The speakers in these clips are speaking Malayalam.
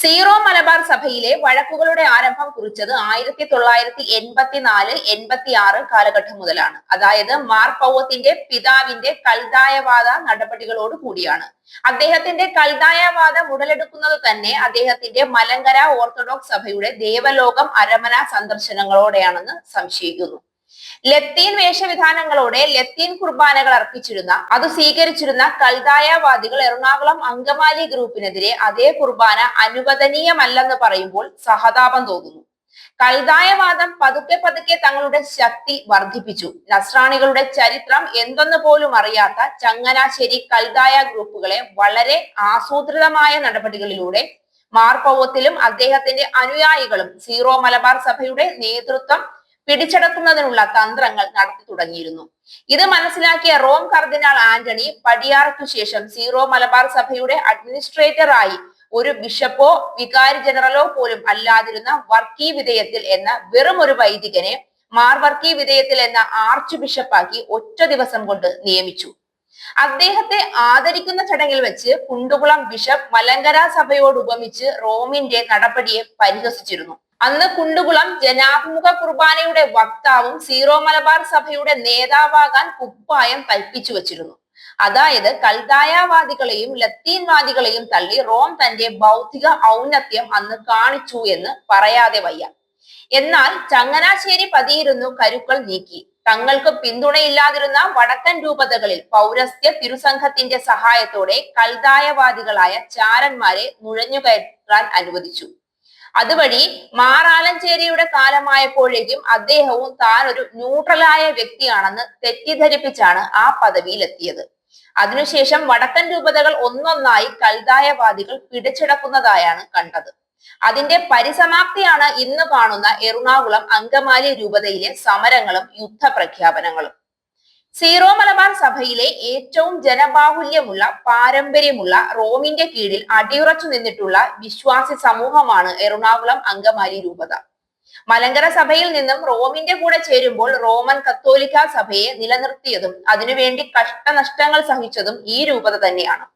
സീറോ മലബാർ സഭയിലെ വഴക്കുകളുടെ ആരംഭം കുറിച്ചത് ആയിരത്തി തൊള്ളായിരത്തി എൺപത്തിനാല് എൺപത്തി ആറ് കാലഘട്ടം മുതലാണ്. അതായത് മാർ പൗവത്തിന്റെ പിതാവിന്റെ കൽതായവാദ നടപടികളോട് കൂടിയാണ്. അദ്ദേഹത്തിന്റെ കൽതായവാദം ഉടലെടുക്കുന്നത് തന്നെ അദ്ദേഹത്തിന്റെ മലങ്കര ഓർത്തഡോക്സ് സഭയുടെ ദേവലോകം അരമന സന്ദർശനങ്ങളോടെയാണെന്ന് സംശയിക്കുന്നു. ലത്തീൻ വേഷവിധാനങ്ങളോടെ ലത്തീൻ കുർബാനകൾ അർപ്പിച്ചിരുന്ന അത് സ്വീകരിച്ചിരുന്ന കൽതായവാദികൾ എറണാകുളം അങ്കമാലി ഗ്രൂപ്പിനെതിരെ അതേ കുർബാന അനുവദനീയമല്ലെന്ന് പറയുമ്പോൾ സഹതാപം തോന്നുന്നു. കൽതായവാദം പതുക്കെ പതുക്കെ തങ്ങളുടെ ശക്തി വർദ്ധിപ്പിച്ചു. നസ്രാണികളുടെ ചരിത്രം എന്തെന്ന് പോലും അറിയാത്ത ചങ്ങനാശ്ശേരി കൽതായ ഗ്രൂപ്പുകളെ വളരെ ആസൂത്രിതമായ നടപടികളിലൂടെ മാർപ്പവത്തിലും അദ്ദേഹത്തിന്റെ അനുയായികളും സീറോ മലബാർ സഭയുടെ നേതൃത്വം പിടിച്ചടക്കുന്നതിനുള്ള തന്ത്രങ്ങൾ നടത്തി തുടങ്ങിയിരുന്നു. ഇത് മനസ്സിലാക്കിയ റോം കർദിനാൾ ആന്റണി പടിയാറയ്ക്കു ശേഷം സീറോ മലബാർ സഭയുടെ അഡ്മിനിസ്ട്രേറ്റർ ആയി ഒരു ബിഷപ്പോ വികാരി ജനറലോ പോലും അല്ലാതിരുന്ന വർക്കി വിധേയത്തിൽ എന്ന വെറും ഒരു വൈദികനെ മാർവർക്കി വിധേയത്തിൽ എന്ന ആർച്ച് ബിഷപ്പാക്കി ഒറ്റ ദിവസം കൊണ്ട് നിയമിച്ചു. അദ്ദേഹത്തെ ആദരിക്കുന്ന ചടങ്ങിൽ വെച്ച് കുണ്ടുകുളം ബിഷപ്പ് മലങ്കര സഭയോട് ഉപമിച്ച് റോമിന്റെ നടപടിയെ പരിഹസിച്ചിരുന്നു. അന്ന് കുണ്ടുകുളം ജനാഭിമുഖ കുർബാനയുടെ വക്താവും സീറോ മലബാർ സഭയുടെ നേതാവാകാൻ കുപ്പായം കൽപ്പിച്ചു വച്ചിരുന്നു. അതായത് കൽതായവാദികളെയും ലത്തീൻവാദികളെയും തള്ളി റോം തന്റെ ബൗദ്ധിക ഔന്നത്യം അന്ന് കാണിച്ചു എന്ന് പറയാതെ വയ്യ. എന്നാൽ ചങ്ങനാശ്ശേരി പതിയിരുന്നു കരുക്കൾ നീക്കി. തങ്ങൾക്ക് പിന്തുണയില്ലാതിരുന്ന വടക്കൻ രൂപതകളിൽ പൗരസ്ത്യ തിരുസംഘത്തിന്റെ സഹായത്തോടെ കൽതായവാദികളായ ചാരന്മാരെ നുഴഞ്ഞുകയറ്റാൻ അനുവദിച്ചു. അതുവഴി മാറാലഞ്ചേരിയുടെ കാലമായപ്പോഴേക്കും അദ്ദേഹവും താൻ ഒരു ന്യൂട്രലായ വ്യക്തിയാണെന്ന് തെറ്റിദ്ധരിപ്പിച്ചാണ് ആ പദവിയിലെത്തിയത്. അതിനുശേഷം വടക്കൻ രൂപതകൾ ഒന്നൊന്നായി കൽതായവാദികൾ പിടിച്ചെടുക്കുന്നതായാണ് കണ്ടത്. അതിന്റെ പരിസമാപ്തിയാണ് ഇന്ന് കാണുന്ന എറണാകുളം അങ്കമാലി രൂപതയിലെ സമരങ്ങളും യുദ്ധപ്രഖ്യാപനങ്ങളും. സീറോ മലബാർ സഭയിലെ ഏറ്റവും ജനബാഹുല്യമുള്ള പാരമ്പര്യമുള്ള റോമിന്റെ കീഴിൽ അടിയുറച്ചു നിന്നിട്ടുള്ള വിശ്വാസി സമൂഹമാണ് എറണാകുളം അങ്കമാലി രൂപത. മലങ്കര സഭയിൽ നിന്നും റോമിന്റെ കൂടെ ചേരുമ്പോൾ റോമൻ കത്തോലിക്ക സഭയെ നിലനിർത്തിയതും അതിനുവേണ്ടി കഷ്ടനഷ്ടങ്ങൾ സഹിച്ചതും ഈ രൂപത തന്നെയാണ്.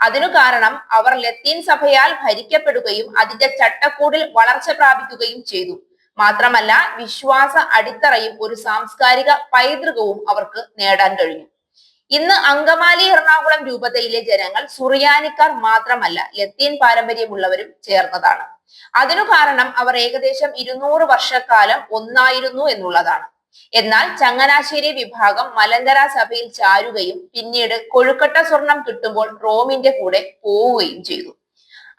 അതിനു കാരണം അവർ ലത്തീൻ സഭയാൽ ഭരിക്കപ്പെടുകയും അതിന്റെ ചട്ടക്കൂടിൽ വളർച്ച പ്രാപിക്കുകയും ചെയ്തു. മാത്രമല്ല വിശ്വാസ അടിത്തറയും ഒരു സാംസ്കാരിക പൈതൃകവും അവർക്ക് നേടാൻ കഴിഞ്ഞു. ഇന്ന് അങ്കമാലി എറണാകുളം രൂപതയിലെ ജനങ്ങൾ സുറിയാനിക്കാർ മാത്രമല്ല ലത്തീൻ പാരമ്പര്യമുള്ളവരും ചേർന്നതാണ്. അതിനു കാരണം അവർ ഏകദേശം ഇരുന്നൂറ് വർഷക്കാലം ഒന്നായിരുന്നു എന്നുള്ളതാണ്. എന്നാൽ ചങ്ങനാശ്ശേരി വിഭാഗം മലങ്കര സഭയിൽ ചാരുകയും പിന്നീട് കൊഴുക്കട്ട സ്വർണം കിട്ടുമ്പോൾ റോമിന്റെ കൂടെ പോവുകയും ചെയ്തു.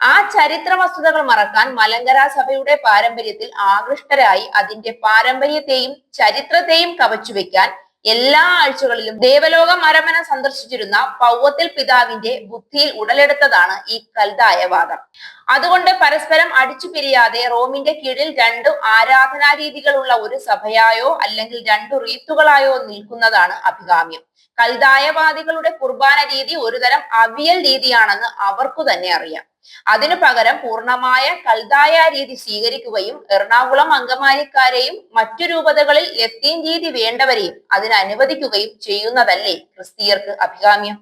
ആ ചരിത്ര വസ്തുതകൾ മറക്കാൻ മലങ്കര സഭയുടെ പാരമ്പര്യത്തിൽ ആകൃഷ്ടരായി അതിന്റെ പാരമ്പര്യത്തെയും ചരിത്രത്തെയും കവച്ചുവെക്കാൻ എല്ലാ ആഴ്ചകളിലും ദേവലോക മരമന സന്ദർശിച്ചിരുന്ന പൗവത്തിൽ പിതാവിന്റെ ബുദ്ധിയിൽ ഉടലെടുത്തതാണ് ഈ കൽതായവാദം. അതുകൊണ്ട് പരസ്പരം അടിച്ചു പിരിയാതെ റോമിന്റെ കീഴിൽ രണ്ടു ആരാധനാ രീതികളുള്ള ഒരു സഭയായോ അല്ലെങ്കിൽ രണ്ടു റീത്തുകളായോ നിൽക്കുന്നതാണ് അഭികാമ്യം. കൽതായവാദികളുടെ കുർബാന രീതി ഒരുതരം അവിയൽ രീതിയാണെന്ന് അവർക്കു തന്നെ അറിയാം. അതിനു പകരം പൂർണമായ കൽതായ രീതി സ്വീകരിക്കുകയും എറണാകുളം അങ്കമാലിക്കാരെയും മറ്റു രൂപതകളിൽ ലത്തീൻ രീതി വേണ്ടവരെയും അതിനനുവദിക്കുകയും ചെയ്യുന്നതല്ലേ ക്രിസ്തീയർക്ക് അഭികാമ്യം?